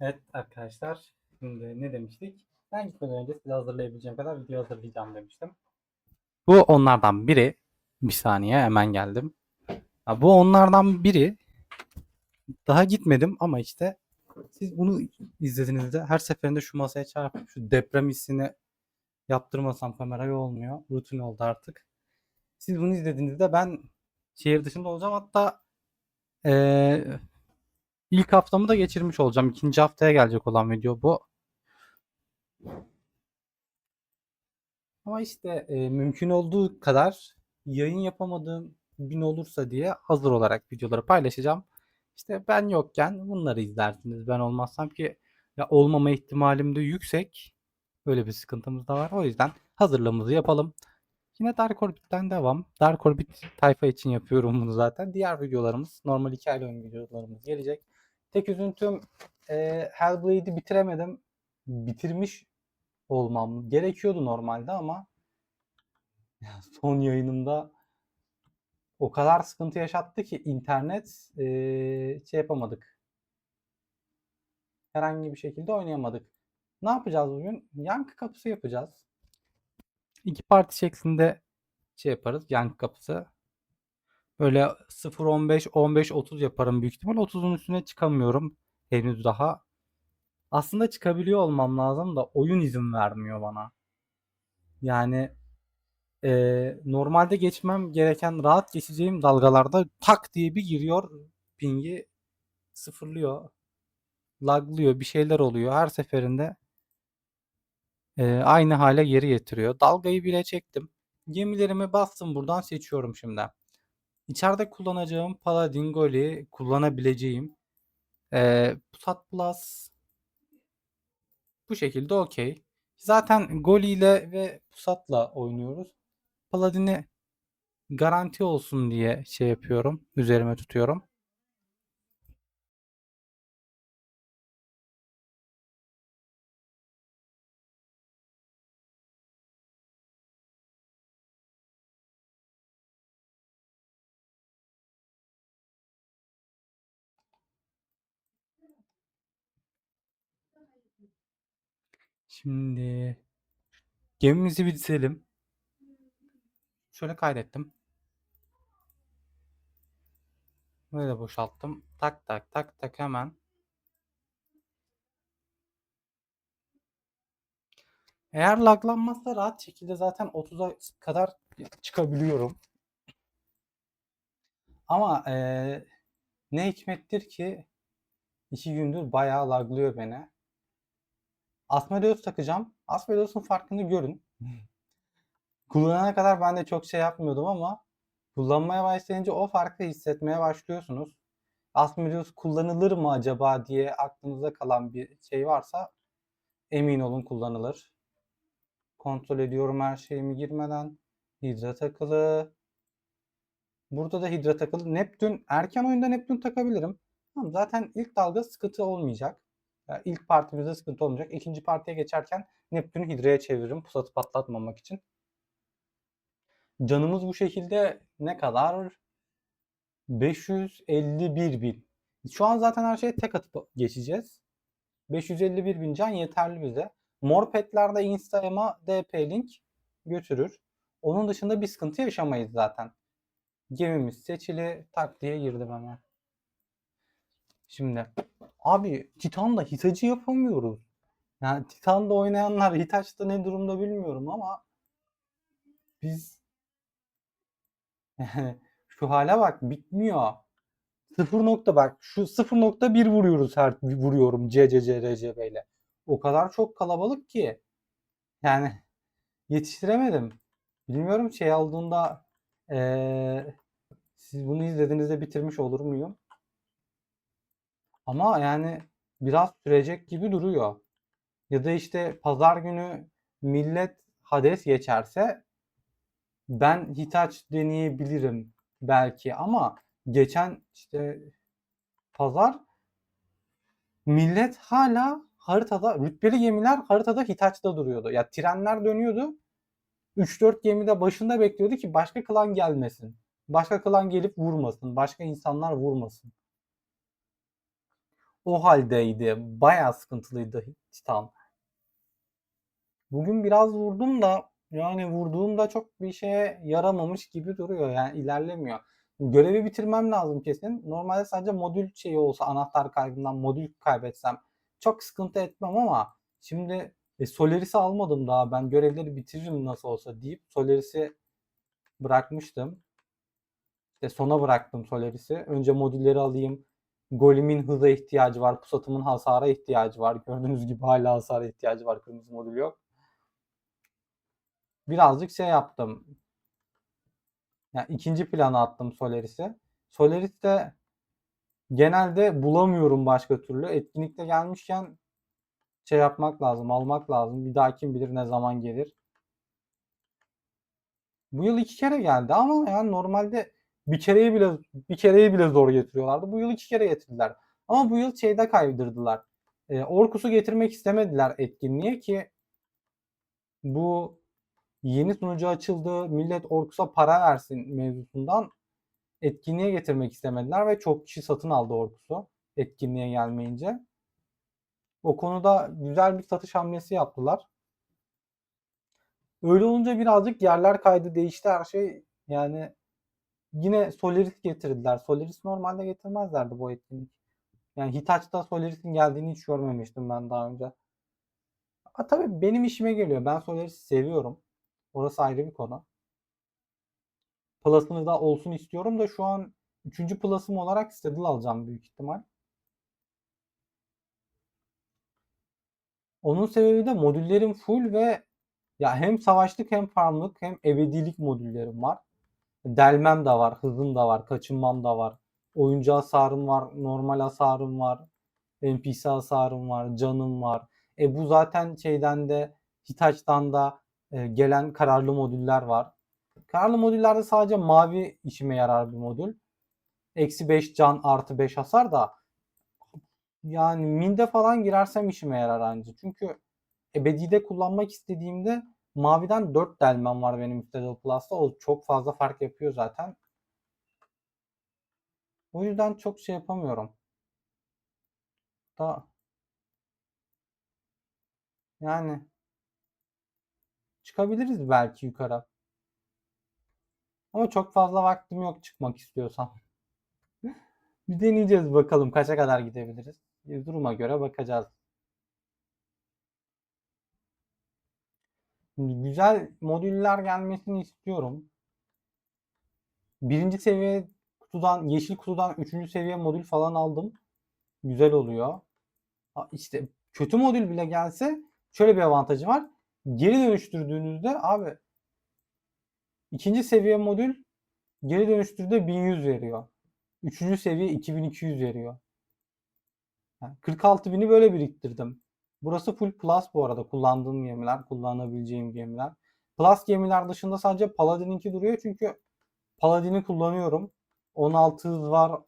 Evet arkadaşlar, şimdi ne demiştik? Ben gitmeden önce size hazırlayabileceğim kadar video hazırlayacağım demiştim. Bu onlardan biri. Bir saniye hemen geldim. Ha, bu onlardan biri. Daha gitmedim ama işte siz bunu izlediğinizde her seferinde şu masaya çarpıp şu deprem hissini yaptırmasam kameraya olmuyor. Rutin oldu artık. Siz bunu izlediğinizde ben şehir dışında olacağım. Hatta eee İlk haftamı da geçirmiş olacağım. İkinci haftaya gelecek olan video bu. Ama işte e, mümkün olduğu kadar yayın yapamadığım gün olursa diye hazır olarak videoları paylaşacağım. İşte ben yokken bunları izlersiniz. Ben olmazsam ki ya olmama ihtimalim de yüksek. Böyle bir sıkıntımız da var. O yüzden hazırlığımızı yapalım. Yine Dark Orbit'ten devam. Dark Orbit tayfa için yapıyorum bunu zaten. Diğer videolarımız, normal hikayeli oyun videolarımız gelecek. Tek üzüntüm e, Hellblade'i bitiremedim. Bitirmiş olmam gerekiyordu normalde ama son yayınımda o kadar sıkıntı yaşattı ki internet e, şey yapamadık. Herhangi bir şekilde oynayamadık. Ne yapacağız bugün? Yankı kapısı yapacağız. İki parti şeklinde şey yaparız. Yankı kapısı. Böyle 0-15, 15-30 yaparım büyük ihtimal. 30'un üstüne çıkamıyorum henüz daha. Aslında çıkabiliyor olmam lazım da oyun izin vermiyor bana. Yani e, normalde geçmem gereken rahat geçeceğim dalgalarda tak diye bir giriyor pingi sıfırlıyor. Laglıyor bir şeyler oluyor her seferinde e, aynı hale geri getiriyor. Dalgayı bile çektim. Gemilerimi bastım buradan seçiyorum şimdi. İçeride kullanacağım Paladin Goli kullanabileceğim ee, Pusat Plus bu şekilde okey. Zaten Goli ile ve Pusat'la oynuyoruz. Paladin'i garanti olsun diye şey yapıyorum. Üzerime tutuyorum. Şimdi gemimizi bitirelim. Şöyle kaydettim. Böyle boşalttım. Tak tak tak tak hemen. Eğer laglanmazsa rahat şekilde zaten 30'a kadar çıkabiliyorum. Ama ee, ne hikmettir ki iki gündür bayağı laglıyor beni. Asmodeus takacağım. Asmodeus'un farkını görün. Kullanana kadar ben de çok şey yapmıyordum ama kullanmaya başlayınca o farkı hissetmeye başlıyorsunuz. Asmodeus kullanılır mı acaba diye aklınıza kalan bir şey varsa emin olun kullanılır. Kontrol ediyorum her şeyimi girmeden. Hidra takılı. Burada da hidra takılı. Neptün erken oyunda Neptün takabilirim. Tamam, zaten ilk dalga sıkıntı olmayacak. Yani ilk partimizde sıkıntı olmayacak. İkinci partiye geçerken Neptün'ü hidraya çeviririm pusatı patlatmamak için. Canımız bu şekilde ne kadar? 551 bin. Şu an zaten her şeye tek atıp geçeceğiz. 551 bin can yeterli bize. Mor petlerde Instagram'a DP link götürür. Onun dışında bir sıkıntı yaşamayız zaten. Gemimiz seçili. Tak diye girdim hemen. Şimdi abi Titan'da Hitach'ı yapamıyoruz. Yani Titan'da oynayanlar Hitach'ta ne durumda bilmiyorum ama biz şu hale bak bitmiyor. 0 nokta bak şu 0.1 vuruyoruz her vuruyorum CCC RCB ile. O kadar çok kalabalık ki yani yetiştiremedim. Bilmiyorum şey aldığında ee, siz bunu izlediğinizde bitirmiş olur muyum? Ama yani biraz sürecek gibi duruyor. Ya da işte pazar günü millet Hades geçerse ben Hitachi deneyebilirim belki ama geçen işte pazar millet hala haritada rütbeli gemiler haritada Hitachi'da duruyordu. Ya trenler dönüyordu. 3-4 gemide başında bekliyordu ki başka klan gelmesin. Başka klan gelip vurmasın. Başka insanlar vurmasın. O haldeydi. Bayağı sıkıntılıydı Titan. Bugün biraz vurdum da yani vurduğumda çok bir şeye yaramamış gibi duruyor. Yani ilerlemiyor. Görevi bitirmem lazım kesin. Normalde sadece modül şeyi olsa anahtar kaybından modül kaybetsem çok sıkıntı etmem ama şimdi e, Solaris'i almadım daha. Ben görevleri bitiririm nasıl olsa deyip Solaris'i bırakmıştım. İşte sona bıraktım Solaris'i. Önce modülleri alayım. Golem'in hıza ihtiyacı var. Pusatımın hasara ihtiyacı var. Gördüğünüz gibi hala hasara ihtiyacı var. Kırmızı modül yok. Birazcık şey yaptım. Yani ikinci plana attım Solaris'i. Solaris'te genelde bulamıyorum başka türlü. Etkinlikte gelmişken şey yapmak lazım, almak lazım. Bir daha kim bilir ne zaman gelir. Bu yıl iki kere geldi ama yani normalde bir kereyi bile bir kereyi bile zor getiriyorlardı. Bu yıl iki kere getirdiler. Ama bu yıl şeyde kaydırdılar. E, Orkus'u getirmek istemediler etkinliğe ki bu yeni sunucu açıldı. Millet Orkus'a para versin mevzusundan etkinliğe getirmek istemediler ve çok kişi satın aldı Orkus'u etkinliğe gelmeyince. O konuda güzel bir satış hamlesi yaptılar. Öyle olunca birazcık yerler kaydı değişti her şey. Yani yine Solaris getirdiler. Solaris normalde getirmezlerdi bu etkinlik. Yani Hitachi'da Solaris'in geldiğini hiç görmemiştim ben daha önce. Ha, tabii benim işime geliyor. Ben Solaris'i seviyorum. Orası ayrı bir konu. Plus'ını da olsun istiyorum da şu an 3. Plus'ım olarak Saddle alacağım büyük ihtimal. Onun sebebi de modüllerim full ve ya hem savaşlık hem farmlık hem ebedilik modüllerim var. Delmem de var, hızım da var, kaçınmam da var. Oyuncu hasarım var, normal hasarım var. NPC hasarım var, canım var. E bu zaten şeyden de Hitachi'dan da e, gelen kararlı modüller var. Kararlı modüllerde sadece mavi işime yarar bir modül. Eksi 5 can artı 5 hasar da yani minde falan girersem işime yarar anca. Çünkü ebedide kullanmak istediğimde maviden 4 delmem var benim Citadel Plus'ta. O çok fazla fark yapıyor zaten. O yüzden çok şey yapamıyorum. Da yani çıkabiliriz belki yukarı. Ama çok fazla vaktim yok çıkmak istiyorsam. Bir deneyeceğiz bakalım kaça kadar gidebiliriz. Bir duruma göre bakacağız. Güzel modüller gelmesini istiyorum. Birinci seviye kutudan, yeşil kutudan üçüncü seviye modül falan aldım. Güzel oluyor. İşte kötü modül bile gelse şöyle bir avantajı var. Geri dönüştürdüğünüzde abi ikinci seviye modül geri dönüştürdüğünde 1100 veriyor. Üçüncü seviye 2200 veriyor. Yani 46.000'i böyle biriktirdim. Burası full plus bu arada. Kullandığım gemiler, kullanabileceğim gemiler. Plus gemiler dışında sadece Paladin'inki duruyor çünkü Paladin'i kullanıyorum. 16 hız var.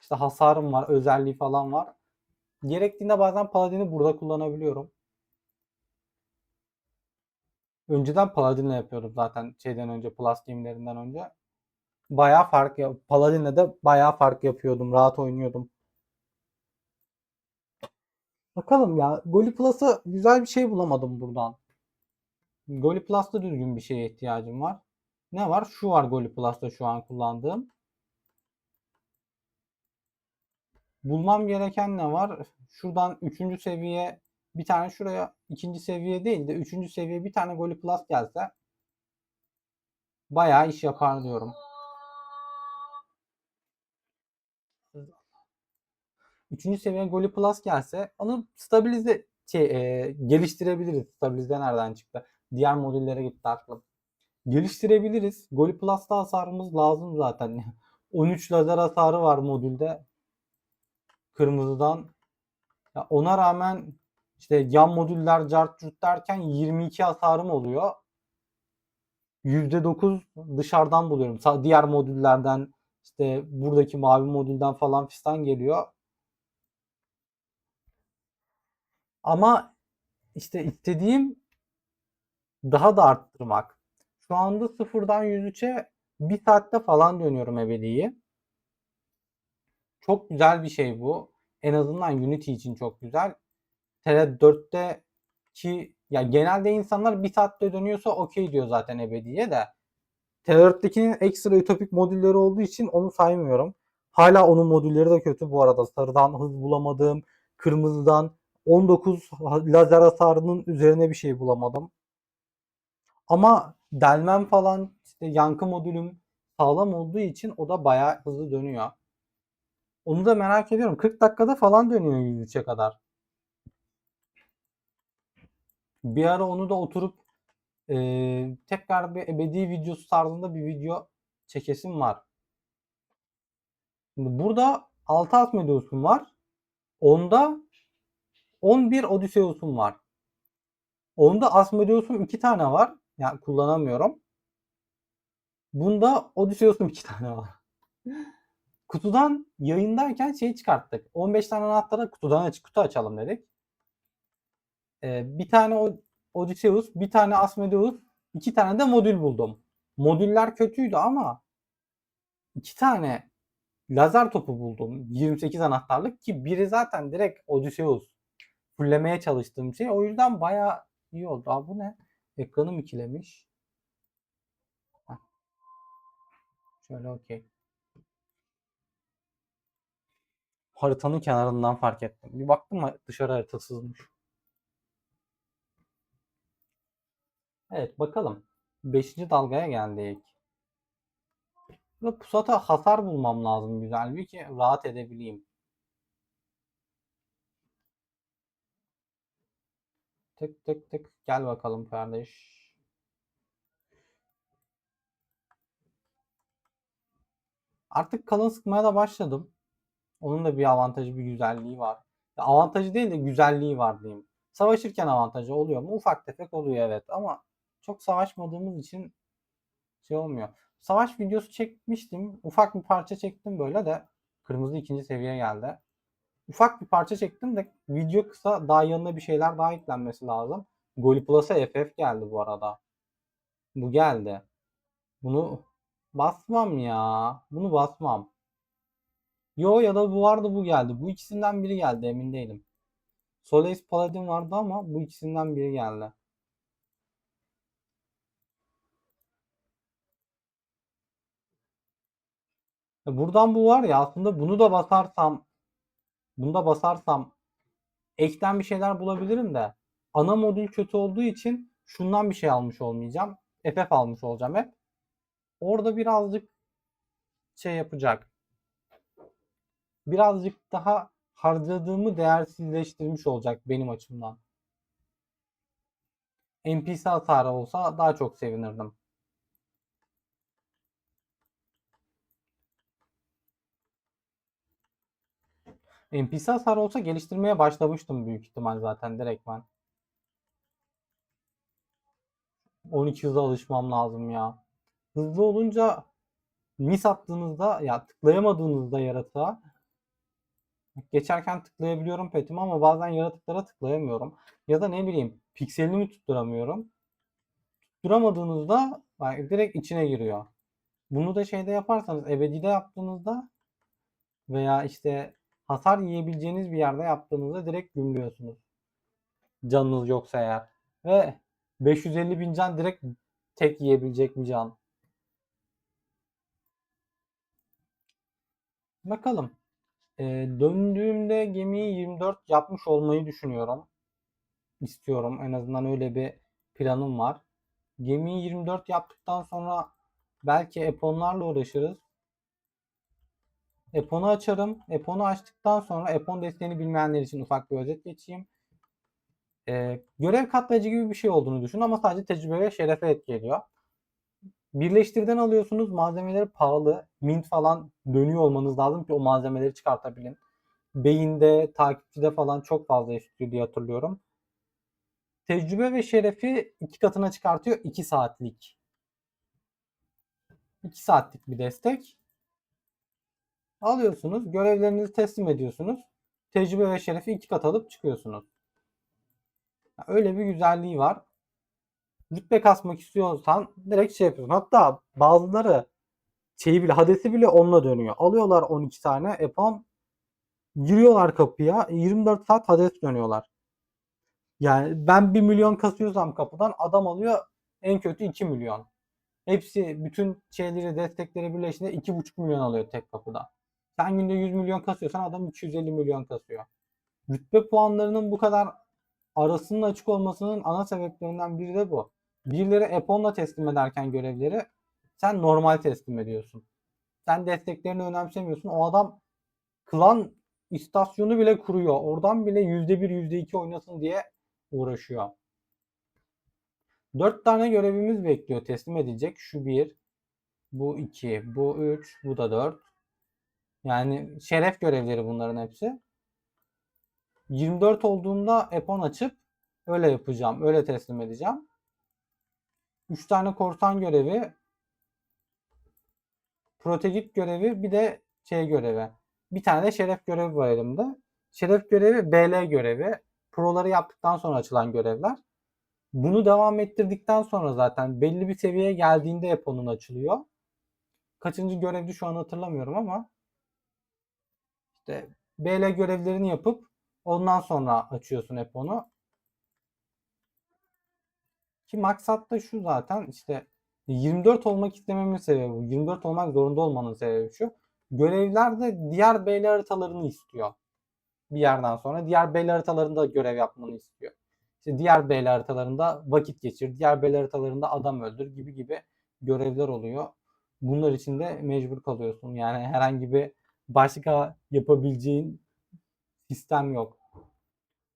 İşte hasarım var, özelliği falan var. Gerektiğinde bazen Paladin'i burada kullanabiliyorum. Önceden Paladin'le yapıyordum zaten şeyden önce, Plus gemilerinden önce. Bayağı fark Paladin'le de bayağı fark yapıyordum. Rahat oynuyordum. Bakalım ya. Goli Plus'a güzel bir şey bulamadım buradan. Goli Plus'ta düzgün bir şeye ihtiyacım var. Ne var? Şu var Goli Plus'ta şu an kullandığım. Bulmam gereken ne var? Şuradan 3. seviye bir tane şuraya ikinci seviye değil de 3. seviye bir tane Goli Plus gelse bayağı iş yapar diyorum. Üçüncü seviye Goli Plus gelse onu stabilize şey, e, geliştirebiliriz. Stabilize nereden çıktı? Diğer modüllere gitti aklım. Geliştirebiliriz. Goli Plus'ta hasarımız lazım zaten. 13 lazer hasarı var modülde. Kırmızıdan. Ya ona rağmen işte yan modüller cart derken 22 hasarım oluyor. %9 dışarıdan buluyorum. Diğer modüllerden işte buradaki mavi modülden falan fistan geliyor. Ama işte istediğim daha da arttırmak. Şu anda sıfırdan 103'e bir saatte falan dönüyorum ebediyi. Çok güzel bir şey bu. En azından Unity için çok güzel. TR4'te ki ya genelde insanlar bir saatte dönüyorsa okey diyor zaten ebediye de. TR4'tekinin ekstra ütopik modülleri olduğu için onu saymıyorum. Hala onun modülleri de kötü bu arada. Sarıdan hız bulamadım. Kırmızıdan 19 lazer hasarının üzerine bir şey bulamadım. Ama delmem falan işte yankı modülüm sağlam olduğu için o da bayağı hızlı dönüyor. Onu da merak ediyorum. 40 dakikada falan dönüyor 103'e kadar. Bir ara onu da oturup eee, tekrar bir ebedi videosu tarzında bir video çekesim var. Şimdi burada 6 Asmodeus'um var. Onda 11 Odysseus'um var. Onda Asmodeus'um 2 tane var. Yani kullanamıyorum. Bunda Odysseus'um 2 tane var. Kutudan yayındayken şey çıkarttık. 15 tane anahtara kutudan aç kutu açalım dedik. Ee, bir tane Odysseus, bir tane Asmodeus, iki tane de modül buldum. Modüller kötüydü ama iki tane lazer topu buldum. 28 anahtarlık ki biri zaten direkt Odysseus. Fullemeye çalıştığım şey. O yüzden bayağı iyi oldu. Aa, bu ne? Ekranım ikilemiş. Şöyle okey. Haritanın kenarından fark ettim. Bir baktım dışarı haritasızmış. Evet bakalım. Beşinci dalgaya geldik. Burada pusata hasar bulmam lazım güzel bir ki rahat edebileyim. Tık tık tık. Gel bakalım kardeş. Artık kalın sıkmaya da başladım. Onun da bir avantajı, bir güzelliği var. Avantajı değil de güzelliği var diyeyim. Savaşırken avantajı oluyor mu? Ufak tefek oluyor evet ama çok savaşmadığımız için şey olmuyor. Savaş videosu çekmiştim. Ufak bir parça çektim böyle de kırmızı ikinci seviye geldi. Ufak bir parça çektim de video kısa daha yanına bir şeyler daha eklenmesi lazım. Goli Plus'a FF geldi bu arada. Bu geldi. Bunu basmam ya. Bunu basmam. Yo ya da bu vardı bu geldi. Bu ikisinden biri geldi emin değilim. Solace Paladin vardı ama bu ikisinden biri geldi. E, Buradan bu var ya aslında bunu da basarsam bunu da basarsam ekten bir şeyler bulabilirim de ana modül kötü olduğu için şundan bir şey almış olmayacağım. FF almış olacağım hep. Orada birazcık şey yapacak. Birazcık daha harcadığımı değersizleştirmiş olacak benim açımdan. NPC hasarı olsa daha çok sevinirdim. NPC hasarı olsa geliştirmeye başlamıştım büyük ihtimal zaten direkt ben. 12 hıza alışmam lazım ya. Hızlı olunca mis attığınızda ya tıklayamadığınızda yaratığa geçerken tıklayabiliyorum petimi ama bazen yaratıklara tıklayamıyorum. Ya da ne bileyim pikselini tutturamıyorum. Tutturamadığınızda yani direkt içine giriyor. Bunu da şeyde yaparsanız ebedide yaptığınızda veya işte hasar yiyebileceğiniz bir yerde yaptığınızda direkt gümlüyorsunuz. Canınız yoksa eğer. Ve 550 bin can direkt tek yiyebilecek bir can. Bakalım. Ee, döndüğümde gemiyi 24 yapmış olmayı düşünüyorum. İstiyorum. En azından öyle bir planım var. Gemiyi 24 yaptıktan sonra belki Eponlarla uğraşırız. Epon'u açarım. Epon'u açtıktan sonra Epon desteğini bilmeyenler için ufak bir özet geçeyim. Ee, görev katlayıcı gibi bir şey olduğunu düşün ama sadece tecrübe ve şerefe etki ediyor. Birleştirden alıyorsunuz. Malzemeleri pahalı. Mint falan dönüyor olmanız lazım ki o malzemeleri çıkartabilin. Beyinde, takipçide falan çok fazla istiyor diye hatırlıyorum. Tecrübe ve şerefi iki katına çıkartıyor 2 saatlik. 2 saatlik bir destek. Alıyorsunuz, görevlerinizi teslim ediyorsunuz. Tecrübe ve şerefi iki kat alıp çıkıyorsunuz. Öyle bir güzelliği var. Rütbe kasmak istiyorsan direkt şey yapıyorsun. Hatta bazıları şeyi bile Hades'i bile onunla dönüyor. Alıyorlar 12 tane Epon Giriyorlar kapıya 24 saat Hades dönüyorlar. Yani ben 1 milyon kasıyorsam kapıdan adam alıyor en kötü 2 milyon. Hepsi bütün şeyleri destekleri birleştiğinde 2,5 milyon alıyor tek kapıda. Sen günde 100 milyon kasıyorsan adam 250 milyon kasıyor. Rütbe puanlarının bu kadar arasının açık olmasının ana sebeplerinden biri de bu. Birileri Epon'la teslim ederken görevleri sen normal teslim ediyorsun. Sen desteklerini önemsemiyorsun. O adam klan istasyonu bile kuruyor. Oradan bile %1 %2 oynasın diye uğraşıyor. 4 tane görevimiz bekliyor teslim edilecek. Şu 1, bu 2, bu 3, bu da 4. Yani şeref görevleri bunların hepsi. 24 olduğunda Epon açıp öyle yapacağım. Öyle teslim edeceğim. 3 tane korsan görevi, protegit görevi, bir de şey görevi. Bir tane de şeref görevi var elimde. Şeref görevi BL görevi. Proları yaptıktan sonra açılan görevler. Bunu devam ettirdikten sonra zaten belli bir seviyeye geldiğinde Epon'un açılıyor. Kaçıncı görevdi şu an hatırlamıyorum ama işte BL görevlerini yapıp ondan sonra açıyorsun Epon'u. Ki maksat da şu zaten işte 24 olmak istememin sebebi bu. 24 olmak zorunda olmanın sebebi şu. Görevler de diğer BL haritalarını istiyor. Bir yerden sonra diğer BL haritalarında görev yapmanı istiyor. İşte diğer BL haritalarında vakit geçir, diğer BL haritalarında adam öldür gibi gibi görevler oluyor. Bunlar için de mecbur kalıyorsun. Yani herhangi bir başka yapabileceğin sistem yok.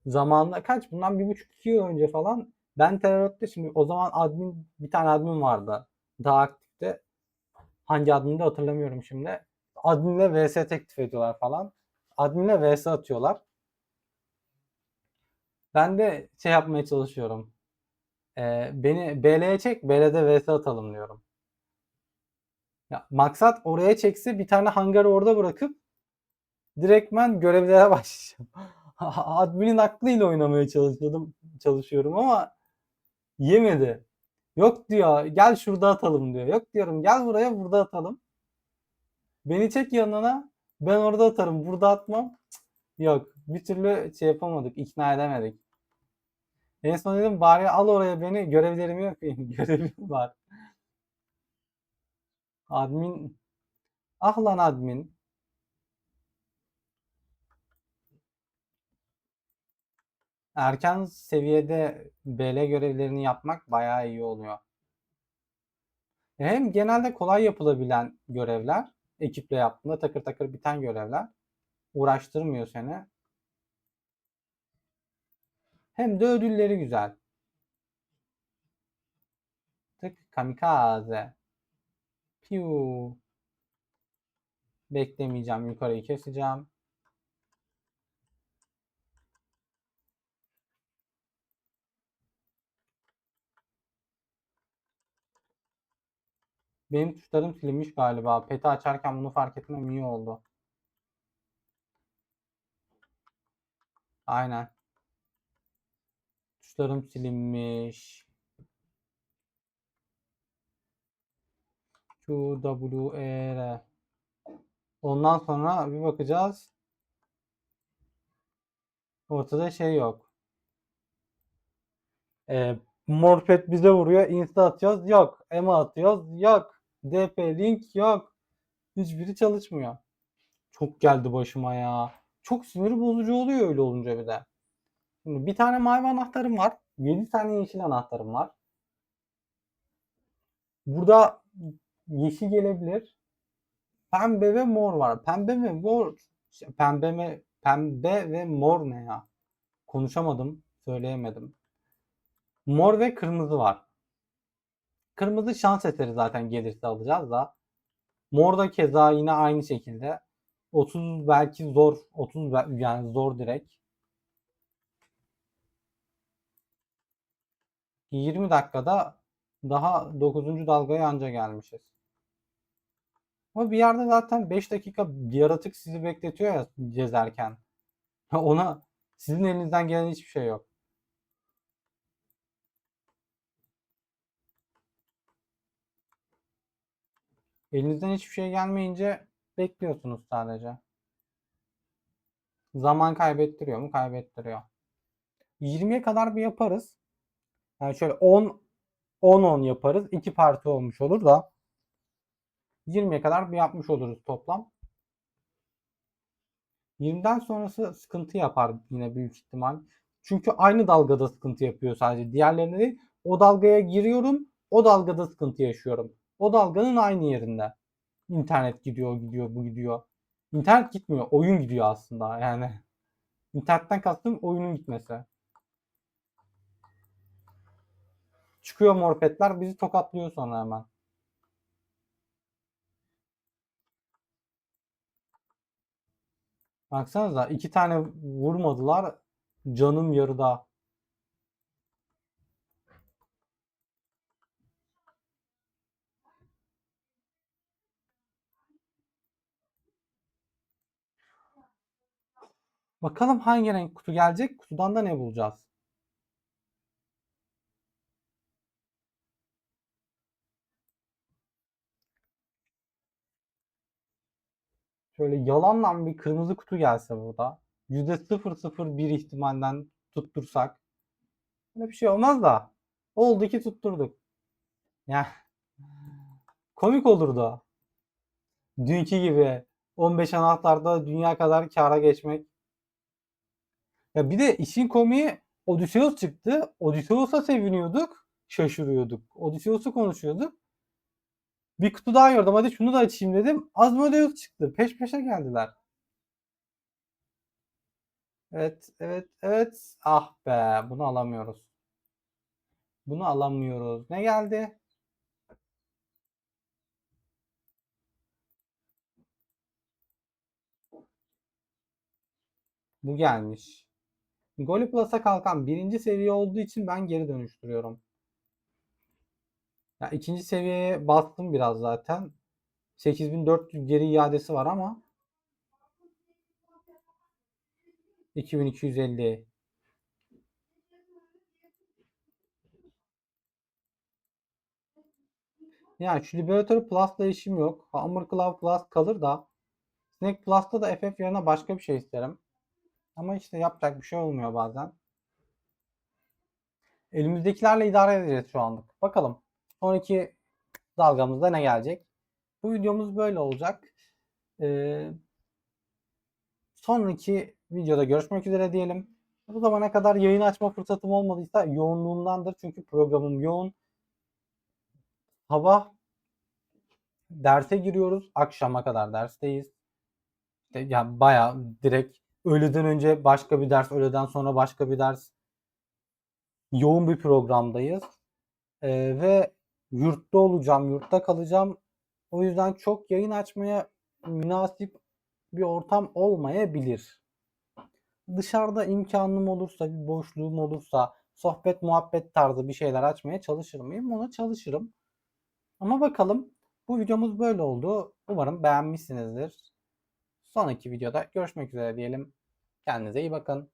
Zamanında kaç bundan bir buçuk iki yıl önce falan ben Terörot'ta şimdi o zaman admin bir tane admin vardı. Daha aktifte. Hangi admini de hatırlamıyorum şimdi. Adminle vs teklif ediyorlar falan. Adminle vs atıyorlar. Ben de şey yapmaya çalışıyorum. Ee, beni BL'ye çek, BL'de vs atalım diyorum. Ya, maksat oraya çekse bir tane hangarı orada bırakıp direktmen görevlere başlayacağım. Admin'in aklıyla oynamaya çalışıyordum, çalışıyorum ama yemedi. Yok diyor gel şurada atalım diyor. Yok diyorum gel buraya burada atalım. Beni çek yanına ben orada atarım burada atmam. Yok bir türlü şey yapamadık ikna edemedik. En son dedim bari al oraya beni görevlerimi yapayım. Görevim var. Admin ah lan admin. Erken seviyede BL görevlerini yapmak bayağı iyi oluyor. Hem genelde kolay yapılabilen görevler, ekiple yaptığında takır takır biten görevler uğraştırmıyor seni. Hem de ödülleri güzel. Tık kamikaze. Piu. Beklemeyeceğim. Yukarıyı keseceğim. Benim tuşlarım silinmiş galiba. Peti açarken bunu fark etmem iyi oldu. Aynen. Tuşlarım silinmiş. Q, W, E, R. Ondan sonra bir bakacağız. Ortada şey yok. E, Morpet bize vuruyor. Insta atıyoruz. Yok. EMA atıyoruz. Yok. DP link yok. Hiçbiri çalışmıyor. Çok geldi başıma ya. Çok sinir bozucu oluyor öyle olunca bir de. Şimdi bir tane mavi anahtarım var. 7 tane yeşil anahtarım var. Burada yeşil gelebilir. Pembe ve mor var. Pembe ve mor pembe ve pembe ve mor ne ya? Konuşamadım, söyleyemedim. Mor ve kırmızı var. Kırmızı şans eseri zaten gelirse alacağız da. Mor da keza yine aynı şekilde. 30 belki zor. 30 bel- yani zor direkt. 20 dakikada daha 9. dalgaya anca gelmişiz. Ama bir yerde zaten 5 dakika yaratık sizi bekletiyor ya gezerken. Ona sizin elinizden gelen hiçbir şey yok. Elinizden hiçbir şey gelmeyince bekliyorsunuz sadece. Zaman kaybettiriyor mu? Kaybettiriyor. 20'ye kadar bir yaparız. Yani şöyle 10 10-10 yaparız. 2 parti olmuş olur da 20'ye kadar yapmış oluruz toplam. 20'den sonrası sıkıntı yapar yine büyük ihtimal. Çünkü aynı dalgada sıkıntı yapıyor sadece. Diğerlerinde değil. O dalgaya giriyorum. O dalgada sıkıntı yaşıyorum. O dalganın aynı yerinde. İnternet gidiyor, gidiyor, bu gidiyor. İnternet gitmiyor. Oyun gidiyor aslında yani. İnternetten kastım oyunun gitmesi. Çıkıyor morpetler bizi tokatlıyor sonra hemen. Baksanıza iki tane vurmadılar. Canım yarıda. Bakalım hangi renk kutu gelecek? Kutudan da ne bulacağız? Şöyle yalanla bir kırmızı kutu gelse burada. %001 ihtimalden tuttursak. Öyle bir şey olmaz da. Oldu ki tutturduk. Ya komik olurdu. Dünkü gibi 15 anahtarda dünya kadar kâra geçmek. Ya bir de işin komiği Odysseus çıktı. Odysseus'a seviniyorduk. Şaşırıyorduk. Odysseus'u konuşuyorduk. Bir kutu daha gördüm. Hadi şunu da açayım dedim. Asmodeus çıktı. Peş peşe geldiler. Evet, evet, evet. Ah be, bunu alamıyoruz. Bunu alamıyoruz. Ne geldi? Bu gelmiş. Golü Plus'a kalkan birinci seviye olduğu için ben geri dönüştürüyorum. Ya ikinci seviyeye bastım biraz zaten. 8400 geri iadesi var ama 2250 Yani şu Liberator Plus'la işim yok. Hammer Claw Plus kalır da Snake Plus'ta da FF yerine başka bir şey isterim. Ama işte yapacak bir şey olmuyor bazen. Elimizdekilerle idare edeceğiz şu anlık. Bakalım. Sonraki dalgamızda ne gelecek? Bu videomuz böyle olacak. Ee, sonraki videoda görüşmek üzere diyelim. Bu zamana kadar yayın açma fırsatım olmadıysa yoğunluğundandır. Çünkü programım yoğun. Sabah derse giriyoruz. Akşama kadar dersteyiz. İşte yani bayağı direkt öğleden önce başka bir ders, öğleden sonra başka bir ders. Yoğun bir programdayız. Ee, ve yurtta olacağım, yurtta kalacağım. O yüzden çok yayın açmaya münasip bir ortam olmayabilir. Dışarıda imkanım olursa, bir boşluğum olursa, sohbet muhabbet tarzı bir şeyler açmaya çalışır mıyım? Ona çalışırım. Ama bakalım. Bu videomuz böyle oldu. Umarım beğenmişsinizdir. Sonraki videoda görüşmek üzere diyelim. Kendinize iyi bakın.